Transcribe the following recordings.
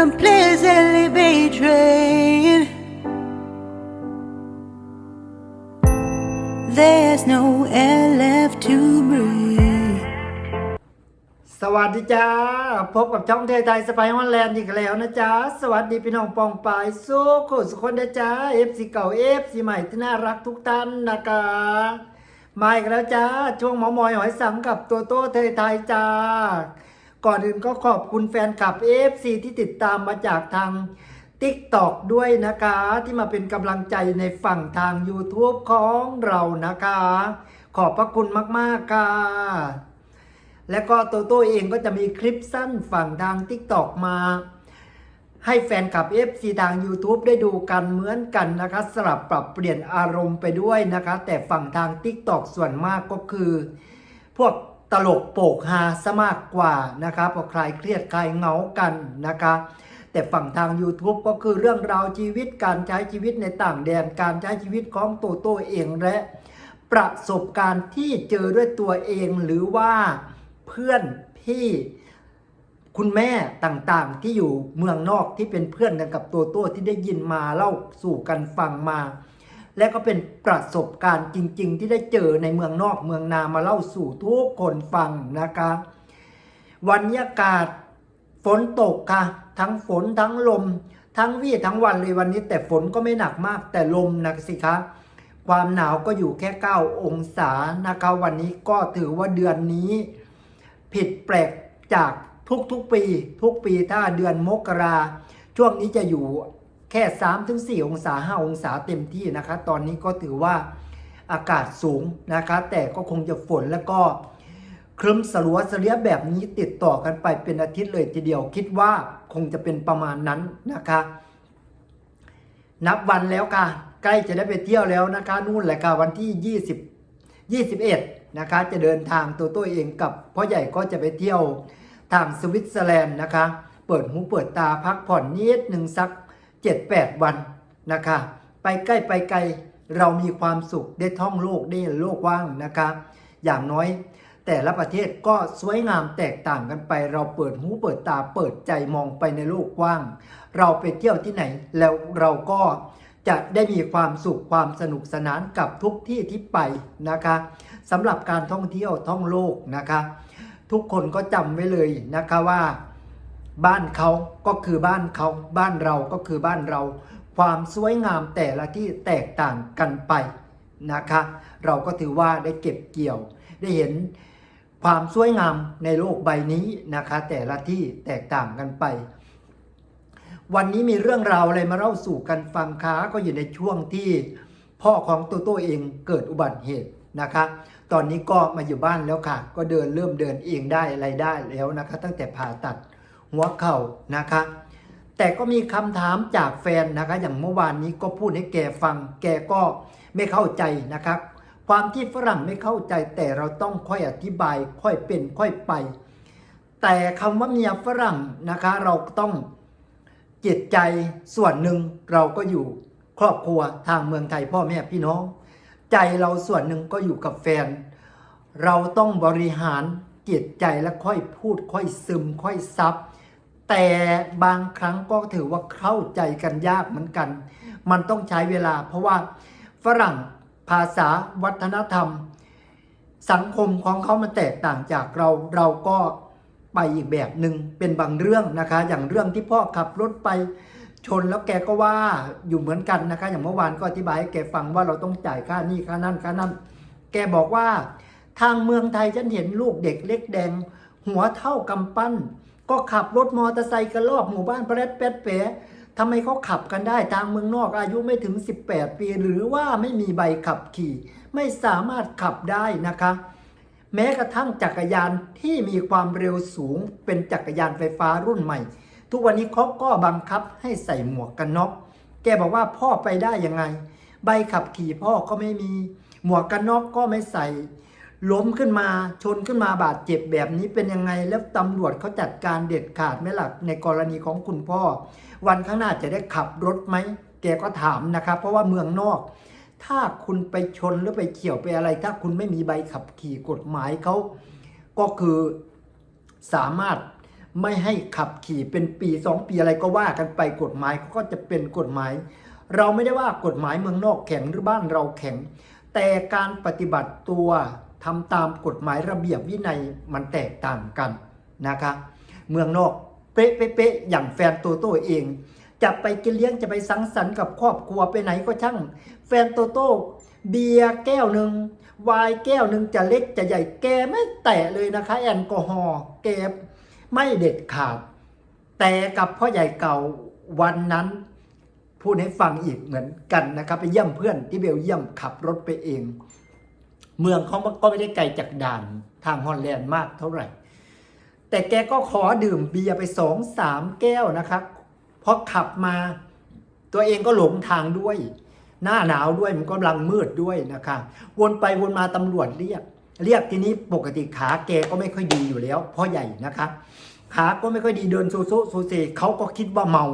completely betrayed? There's no air left to breathe. สวัสดีจ้า พบกับช่องเทยไทยสไปฮอนแลนด์อีกแล้วนะจ๊ะ สวัสดีพี่น้องปองปายสู้คสุคนนะจ๊ะเอฟซีเก่าเอฟซีใหม่ที่น่ารักทุกท่านนะคะมาอีกแล้วจ้า ช่วงหมอมอยหอยสังกับตัวโต้เทยไทยจ้า ก่อนอื่นก็ขอบคุณแฟนคลับเอฟซีที่ติดตามมาจากทางติ๊กตอกด้วยนะคะ ที่มาเป็นกำลังใจในฝั่งทาง YouTube ของเรานะคะ ขอบพระคุณมาก ๆ ค่ะ และก็โตโต้เองก็จะมีคลิปสั้นฝั่งทาง TikTok มา ให้แฟนคลับ FC ทาง YouTube ได้ดูกันเหมือนกันนะคะ สลับปรับเปลี่ยนอารมณ์ไปด้วยนะคะ แต่ฝั่งทาง TikTok ส่วนมากก็คือ พวก ตลกโปกฮาซะมากกว่านะคะพอคลายเครียดคลายเหงากันนะคะแต่ฝั่งทาง YouTube ก็คือเรื่องราวชีวิตการใช้ชีวิตในต่างแดนการใช้ชีวิตของโตโต้เองและ ประสบการณ์ที่เจอด้วยตัวเองหรือว่าเพื่อนพี่คุณแม่ต่างๆ ที่อยู่เมืองนอกที่เป็นเพื่อนกันกับตัวโต้ที่ได้ยินมาเล่าสู่กันฟังมา และก็เป็นประสบการณ์จริง ๆ ที่ได้เจอในเมืองนอกเมืองนามาเล่าสู่ทุกคนฟังนะคะวันนี้อากาศฝนตกค่ะ ทั้งฝนทั้งลม ทั้งวี่ทั้งวันเลยวันนี้ แต่ฝนก็ไม่หนักมากแต่ลมหนักสิคะความหนาวก็อยู่แค่ 9 องศานะคะวันนี้ก็ถือว่าเดือนนี้ ผิดแปลกจากทุกๆปี ทุกปีถ้าเดือนมกราช่วงนี้จะอยู่ แค่3-4องศา 5 องศาเต็มที่นะคะตอนนี้ก็ถือว่าอากาศสูงนะคะแต่ก็คงจะฝนแล้วก็ครึ้มสลัวเสลียแบบนี้ติดต่อกันไปเป็นอาทิตย์เลยทีเดียวคิดว่าคงจะเป็นประมาณนั้นนะคะ นับวันแล้วค่ะ ใกล้จะได้ไปเที่ยวแล้วนะคะ นู่นแหละค่ะวันที่ 20 21 นะคะ จะเดินทางตัวตัวเองกับพ่อใหญ่ก็จะไปเที่ยวทางสวิตเซอร์แลนด์นะคะ เปิดหูเปิดตาพักผ่อนนิดหนึ่งสัก 7-8 วันนะคะ ไปใกล้ไปไกลเรามีความสุขได้ท่องโลกได้โลกว่างนะคะ อย่างน้อยแต่ละประเทศก็สวยงามแตกต่างกันไป เราเปิดหูเปิดตาเปิดใจมองไปในโลกกว้าง เราไปเที่ยวที่ไหนแล้วเราก็จะได้มีความสุขความสนุกสนานกับทุกที่ที่ไปนะคะสำหรับการท่องเที่ยวท่องโลกนะคะ ทุกคนก็จำไว้เลยนะคะว่า บ้านเขาก็คือบ้านเขา บ้านเราก็คือบ้านเรา ความสวยงามแต่ละที่แตกต่างกันไปนะคะ เราก็ถือว่าได้เก็บเกี่ยว ได้เห็นความสวยงามในโลกใบนี้นะคะ แต่ละที่แตกต่างกันไป วันนี้มีเรื่องราวอะไรมาเล่าสู่กันฟังค้าก็อยู่ในช่วงที่พ่อของตัวโต้เองเกิดอุบัติเหตุนะคะ ตอนนี้ก็มาอยู่บ้านแล้วค่ะ ก็เดินเริ่มเดินเองได้อะไรได้แล้วนะคะ ตั้งแต่ผ่าตัด หัวเข่านะคะ แต่ก็มีคำถามจากแฟนนะคะ อย่างเมื่อวานนี้ก็พูดให้แกฟัง แกก็ไม่เข้าใจนะครับ ความที่ฝรั่งไม่เข้าใจแต่เราต้องค่อยอธิบายค่อยเป็นค่อยไป แต่คำว่าเมียฝรั่งนะคะ เราต้องจิตใจส่วนหนึ่งเราก็อยู่ครอบครัวทางเมืองไทยพ่อแม่พี่น้อง ใจเราส่วนหนึ่งก็อยู่กับแฟน เราต้องบริหารจิตใจและค่อยพูดค่อยซึมค่อยซับ แต่บางครั้งก็ถือว่าเข้าใจกันยากเหมือนกัน มันต้องใช้เวลา เพราะว่าฝรั่งภาษาวัฒนธรรม สังคมของเขามันแตกต่างจากเราเราก็ไปอีกแบบหนึ่งเป็นบางเรื่องนะคะ อย่างเรื่องที่พ่อขับรถไปชนแล้วแกก็ว่าอยู่เหมือนกันนะคะ อย่างเมื่อวานก็อธิบายให้แกฟังว่าเราต้องจ่ายค่านี่ค่านั่นค่านั่นแกบอกว่า ทางเมืองไทยฉันเห็นลูกเด็กเล็กแดง หัวเท่ากำปั้น ก็ขับรถมอเตอร์ไซค์กันรอบหมู่บ้านประเด็ดแป๊ดเป๋ทำไมเขาขับกันได้ทางเมืองนอกอายุไม่ถึง 18 ปี หรือว่าไม่มีใบขับขี่ ไม่สามารถขับได้นะคะ แม้กระทั่งจักรยานที่มีความเร็วสูงเป็นจักรยานไฟฟ้ารุ่นใหม่ ทุกวันนี้เขาก็บังคับให้ใส่หมวกกันน็อกแกบอกว่าพ่อไปได้ยังไง ใบขับขี่พ่อก็ไม่มี หมวกกันน็อกก็ไม่ใส่ ล้มขึ้นมาชนขึ้นมาบาดเจ็บแบบนี้เป็นยังไงแล้วตำรวจเขาจัดการเด็ดขาดไหมหล่ะในกรณีของคุณพ่อ วันข้างหน้าจะได้ขับรถไหมแกก็ถามนะครับ เพราะว่าเมืองนอก ถ้าคุณไปชนหรือไปเฉี่ยวไปอะไร ถ้าคุณไม่มีใบขับขี่กฎหมายเขาก็คือสามารถไม่ให้ขับขี่เป็นปีสองปีอะไรก็ว่ากันไปกฎหมายเขาก็จะเป็นกฎหมาย เราไม่ได้ว่ากฎหมายเมืองนอกแข็งหรือบ้านเราแข็ง แต่การปฏิบัติตัว ทำตามกฎหมายระเบียบวินัยมันแตกต่างกันนะคะเมืองนอกเป๊ะเป๊ะอย่างแฟนโตโต้เอง จะไปกินเลี้ยงจะไปสังสรรค์กับครอบครัวไปไหนก็ช่าง แฟนโตโต้เบียร์แก้วหนึ่งไวน์แก้วหนึ่งจะเล็กจะใหญ่แกไม่แตะเลยนะคะ แอลกอฮอล์แกไม่เด็ดขาด แต่กับพ่อใหญ่เก่าวันนั้นพูดให้ฟังอีกเหมือนกันนะครับ ไปเยี่ยมเพื่อนที่เบลเยี่ยมขับรถไปเอง เมืองเขาก็ไม่ได้ไกลจากด่านทางฮอลแลนด์มากเท่าไหร่ แต่แกก็ขอดื่มเบียร์ไปสองสามแก้วนะครับพอขับมาตัวเองก็หลงทางด้วย หน้าหนาวด้วยมันก็กำลังมืดด้วยนะคะวนไปวนมาตำรวจเรียก เรียกทีนี้ปกติขาแกก็ไม่ค่อยดีอยู่แล้วเพ่อใหญ่นะคะขาก็ไม่ค่อยดีเดินโซโซโซเซเขาก็คิดว่าเมา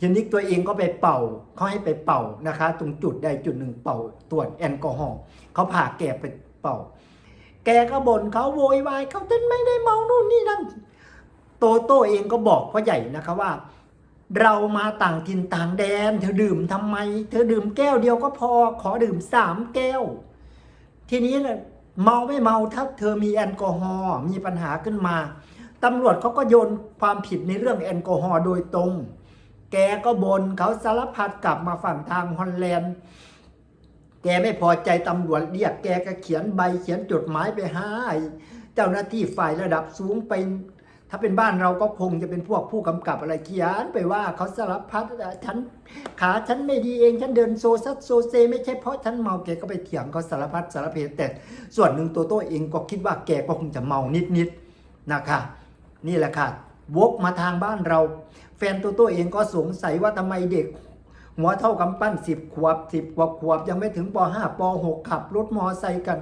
ทีนี้ตัวเองก็ไปเป่าเขาให้ไปเป่านะคะ ตรงจุดใดจุดหนึ่งเป่าตรวจแอลกอฮอล์เขาพาแกไปเป่า แกก็บ่นเขาโวยวายเขาเต้นไม่ได้เมานู่นนี่นั่นโตโต้เองก็บอกพ่อใหญ่นะคะว่า เรามาต่างถิ่นต่างแดน เธอดื่มทำไม เธอดื่มแก้วเดียวก็พอขอดื่มสามแก้ว ทีนี้เนี่ยเมาไม่เมาถ้าเธอมีแอลกอฮอล์มีปัญหาขึ้นมาตำรวจเขาก็โยนความผิดในเรื่องแอลกอฮอล์โดยตรง แกก็บนเขาสารพัดกลับมาฝั่งทางฮอลแลนด์ แกไม่พอใจตำรวจเรียกแกก็เขียนใบเขียนจดหมายไปให้เจ้าหน้าที่ฝ่ายระดับสูงไป ถ้าเป็นบ้านเราก็คงจะเป็นพวกผู้กำกับอะไรเขียนไปว่าเขาสารพัดฉันขาฉันไม่ดีเองฉันเดินโซซัดโซเซ ไม่ใช่เพราะฉันเมาแกก็ไปเถียงเขาสารพัดสารเพแต่ส่วนหนึ่งตัวโต้เองก็คิดว่าแกก็คงจะเมานิดๆนะคะ นี่แหละค่ะ วกมาทางบ้านเรา แฟนตัวโต้เองก็สงสัยว่าทำไมเด็ก หัวเท่ากำปั้นสิบขวบสิบกว่าขวบ ยังไม่ถึงปห้าปหกขับรถมอไซค์กัน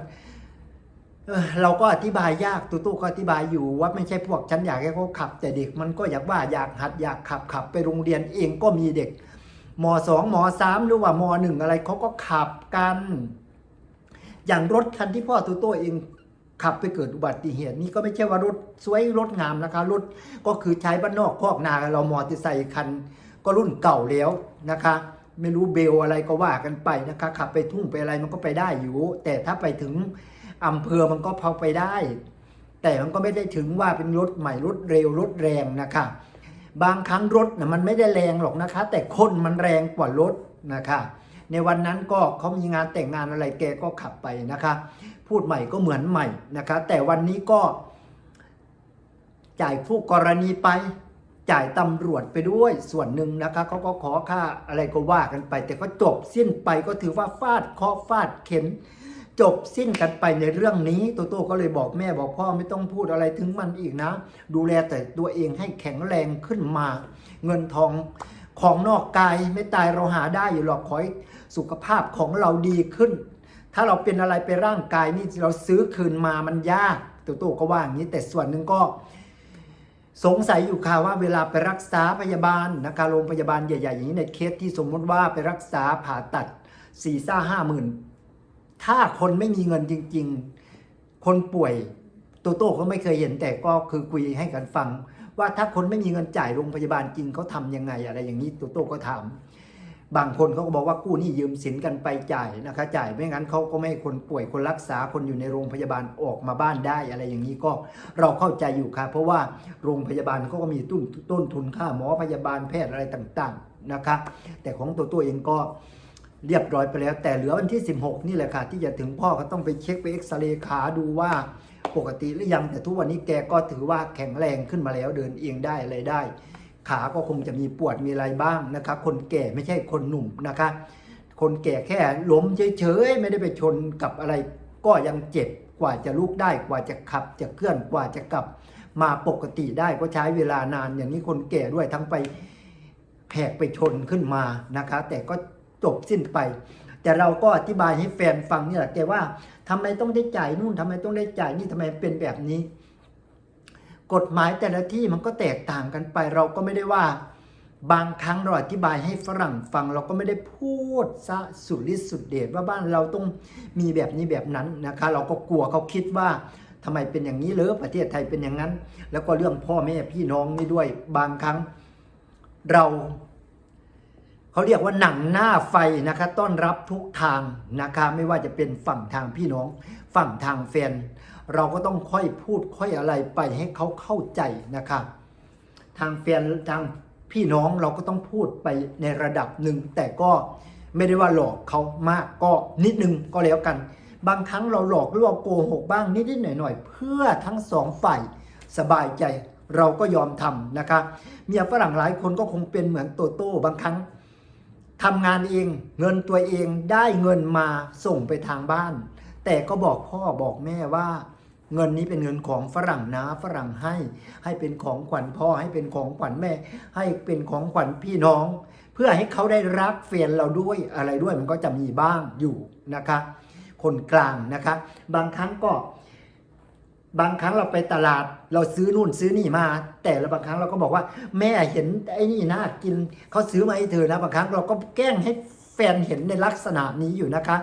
เราก็อธิบายยากตัวตู้ก็อธิบายอยู่ว่าไม่ใช่พวกฉันอยากให้เขาขับ แต่เด็กมันก็อยากว่าอยากหัดอยากขับขับไปโรงเรียนเองก็มีเด็กมสองมสามหรือว่ามหนึ่งอะไรเขาก็ขับกัน อย่างรถคันที่พ่อตัวโต้เอง ขับไปเกิดอุบัติเหตุนี่ก็ไม่ใช่ว่ารถสวยรถงามนะคะรถก็คือใช้บ้านนอกคอกนาเรามอเตอร์ไซค์คัน ก็รุ่นเก่าแล้วนะคะ ไม่รู้เบลอะไรก็ว่ากันไปนะคะ ขับไปทุ่งไปอะไรมันก็ไปได้อยู่ แต่ถ้าไปถึงอำเภอมันก็พอไปได้ แต่มันก็ไม่ได้ถึงว่าเป็นรถใหม่รถเร็วรถแรงนะคะ บางครั้งรถนะมันไม่ได้แรงหรอกนะคะ แต่คนมันแรงกว่ารถนะคะ ในวันนั้นก็เขามีงานแต่งงานอะไรแกก็ขับไปนะคะ พูดใหม่ก็เหมือนใหม่นะคะ แต่วันนี้ก็ จ่ายผู้กรณีไป จ่ายตำรวจไปด้วยส่วนหนึ่งนะคะเขาก็ขอค่าอะไรก็ว่ากันไป แต่ก็จบสิ้นไปก็ถือว่าฟาดเคราะฟาดเข็นจบสิ้นกันไปในเรื่องนี้โตโต้ก็เลยบอกแม่บอกพ่อไม่ต้องพูดอะไรถึงมันอีกนะ ดูแลแต่ตัวเองให้แข็งแรงขึ้นมา เงินทองของนอกกายไม่ตายเราหาได้อยู่หรอกขอให้ สุขภาพของเราดีขึ้น ถ้าเราเป็นอะไรไปร่างกายนี่เราซื้อคืนมามันยากโตโต้ก็ว่าอย่างนี้แต่ส่วนหนึ่งก็ สงสัยอยู่ค่ะว่าเวลาไปรักษาพยาบาลนะคะโรงพยาบาลใหญ่ๆอย่างนี้ในเคสที่สมมติว่าไปรักษาผ่าตัดสี่ซ่าห้าหมื่นถ้าคนไม่มีเงินจริง ๆ คนป่วยโตโต้ก็ไม่เคยเห็นแต่ก็คือคุยให้กันฟัง ว่าถ้าคนไม่มีเงินจ่ายโรงพยาบาลจริงเขาทำยังไงอะไรอย่างนี้โตโต้ก็ถาม บางคนเขาก็บอกว่ากู้นี้ยืมสินกันไปจ่ายนะคะจ่ายไม่งั้นเขาก็ไม่ให้คนป่วยคนรักษาคนอยู่ในโรงพยาบาลออกมาบ้านได้อะไรอย่างนี้ก็เราเข้าใจอยู่ค่ะ เพราะว่าโรงพยาบาลเขาก็มีต้นต้นทุนค่าหมอพยาบาลแพทย์อะไรต่างๆนะคะแต่ของตัวตัวเองก็เรียบร้อยไปแล้วแต่เหลือวันที่ 16 นี่แหละค่ะ ที่จะถึงพ่อก็ต้องไปเช็คไปเอ็กซเรย์ขาดูว่าปกติหรือยังแต่ทุกวันนี้แกก็ถือว่าแข็งแรงขึ้นมาแล้วเดินเองได้อะไรได้ ขาก็คงจะมีปวดมีอะไรบ้างนะคะคนแก่ไม่ใช่คนหนุ่มนะคะ คนแก่แค่ล้มเฉยๆไม่ได้ไปชนกับอะไร ก็ยังเจ็บกว่าจะลุกได้กว่าจะขับ จะเคลื่อนกว่าจะกลับ มาปกติได้ก็ใช้เวลานาน อย่างนี้คนแก่ด้วยทั้งไปแหกไปชนขึ้นมานะคะ แต่ก็จบสิ้นไป แต่เราก็อธิบายให้แฟนฟังนี่แหละแกว่าทำไมต้องได้จ่ายนู่นทำไมต้องได้จ่ายนี่ทำไมเป็นแบบนี้ กฎหมายแต่ละที่มันก็แตกต่างกันไป เราก็ไม่ได้ว่า บางครั้งเราอธิบายให้ฝรั่งฟัง เราก็ไม่ได้พูดซะสุดฤทธิ์สุดเดชว่าบ้านเราต้องมีแบบนี้แบบนั้นนะคะ เราก็กลัวเขาคิดว่าทำไมเป็นอย่างนี้เลยประเทศไทยเป็นอย่างนั้น แล้วก็เรื่องพ่อแม่พี่น้องนี่ด้วยบางครั้งเรา เขาเรียกว่าหนังหน้าไฟนะคะต้อนรับทุกทางนะคะไม่ว่าจะเป็นฝั่งทางพี่น้อง ฝั่งทางแฟน เราก็ต้องค่อยพูดค่อยอะไรไปให้เขาเข้าใจนะคะทางแฟนทางพี่น้องเราก็ต้องพูดไปในระดับหนึ่งแต่ก็ไม่ได้ว่าหลอกเขามากก็นิดนึงก็แล้วกัน บางครั้งเราหลอกหรือว่าโกหกบ้างนิดๆหน่อยๆเพื่อทั้งสองฝ่ายสบายใจเราก็ยอมทำนะคะเมียฝรั่งหลายคนก็คงเป็นเหมือนโตโต้บางครั้ง ทำงานเองเงินตัวเองได้เงินมาส่งไปทางบ้าน แต่ก็บอกพ่อบอกแม่ว่า เงินนี้เป็นเงินของฝรั่งนะฝรั่งให้ ให้เป็นของขวัญพ่อให้เป็นของขวัญแม่ ให้เป็นของขวัญพี่น้อง เพื่อให้เขาได้รักแฟนเราด้วยอะไรด้วยมันก็จะมีบ้างอยู่นะคะ คนกลางนะคะ บางครั้งก็ บางครั้งเราไปตลาดเราซื้อนู่นซื้อนี่มา แต่ละบางครั้งเราก็บอกว่า แม่เห็นไอ้นี่น่ากินเขาซื้อมาให้เธอนะบางครั้งเราก็แกล้งให้แฟนเห็นในลักษณะนี้อยู่นะคะ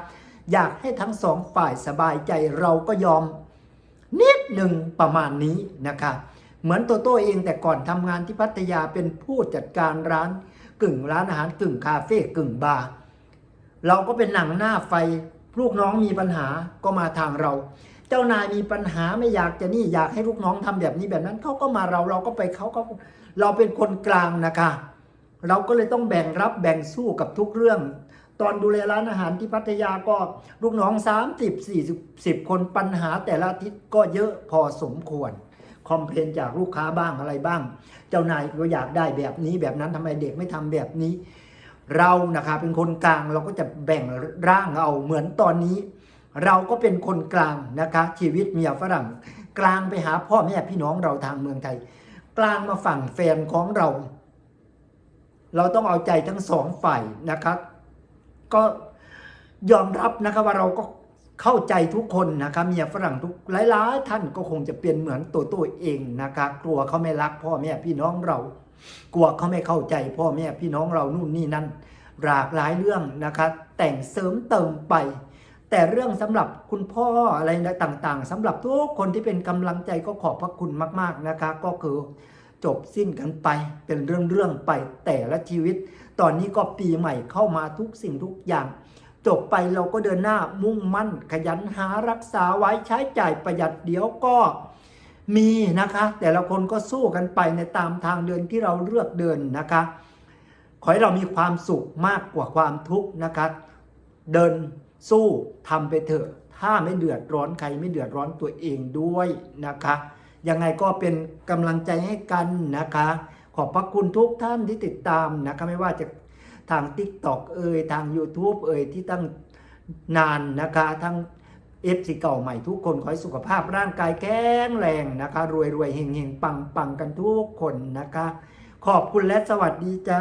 อยากให้ทั้งสองฝ่ายสบายใจเราก็ยอม นิดหนึ่งประมาณนี้นะคะเหมือนโตโต้เองแต่ก่อนทำงานที่พัทยาเป็นผู้จัดการร้านกึ่งร้านอาหารกึ่งคาเฟ่กึ่งบาร์เราก็เป็นหนังหน้าไฟลูกน้องมีปัญหาก็มาทางเรา เจ้านายมีปัญหาไม่อยากจะนี่อยากให้ลูกน้องทำแบบนี้แบบนั้นเขาก็มาเราเราก็ไปเขาก็เราเป็นคนกลางนะคะ เราก็เลยต้องแบ่งรับแบ่งสู้กับทุกเรื่อง ตอนดูแลร้านอาหารที่พัทยาก็ลูกน้อง 30 40 10 คนปัญหาแต่ละทิตย์ก็เยอะพอสมควรคอมเพลนจากลูกค้าบ้างอะไรบ้าง เจ้านายก็อยากได้แบบนี้แบบนั้นทำไมเด็กไม่ทำแบบนี้ เรานะคะเป็นคนกลางเราก็จะแบ่งร่างเอาเหมือนตอนนี้ เราก็เป็นคนกลางนะคะ ชีวิตเมียฝรั่ง กลางไปหาพ่อแม่พี่น้องเราทางเมืองไทย กลางมาฝั่งแฟนของเรา เราต้องเอาใจทั้งสองฝ่ายนะครับ ก็ยอมรับนะครับว่าเราก็เข้าใจทุกคนนะครับเมียฝรั่งทุกหลายๆท่านก็คงจะเป็นเหมือนตัวตัวเองนะคะกลัวเขาไม่รักพ่อแม่พี่น้องเรา กลัวเขาไม่เข้าใจพ่อแม่พี่น้องเรานู่นนี่นั่นหลากหลายเรื่องนะคะแต่งเสริมเติมไป แต่เรื่องสำหรับคุณพ่ออะไรต่างๆสำหรับทุกคนที่เป็นกำลังใจก็ขอบพระคุณมากๆนะคะ ก็คือจบสิ้นกันไปเป็นเรื่องๆไปแต่ละชีวิต ตอนนี้ก็ปีใหม่เข้ามาทุกสิ่งทุกอย่าง จบไปเราก็เดินหน้ามุ่งมั่น ขยันหารักษาไว้ใช้จ่ายประหยัดเดี๋ยวก็มีนะคะ แต่ละคนก็สู้กันไปในตามทางเดินที่เราเลือกเดินนะคะ ขอให้เรามีความสุขมากกว่าความทุกข์นะคะ เดิน สู้ทำไปเถอะ ถ้าไม่เดือดร้อนใครไม่เดือดร้อนตัวเองด้วยนะคะ ยังไงก็เป็นกำลังใจให้กันนะคะ ขอบพระคุณทุกท่านที่ติดตามนะคะไม่ว่าจะทาง TikTok เอ่ยทาง YouTube เอ่ยที่ตั้งนานนะคะทั้งเอฟซีเก่าใหม่ทุกคนขอให้สุขภาพร่างกายแข็งแรงนะคะ รวยรวยเฮงเฮงปังปังกันทุกคนนะคะ ขอบคุณและสวัสดีจ้า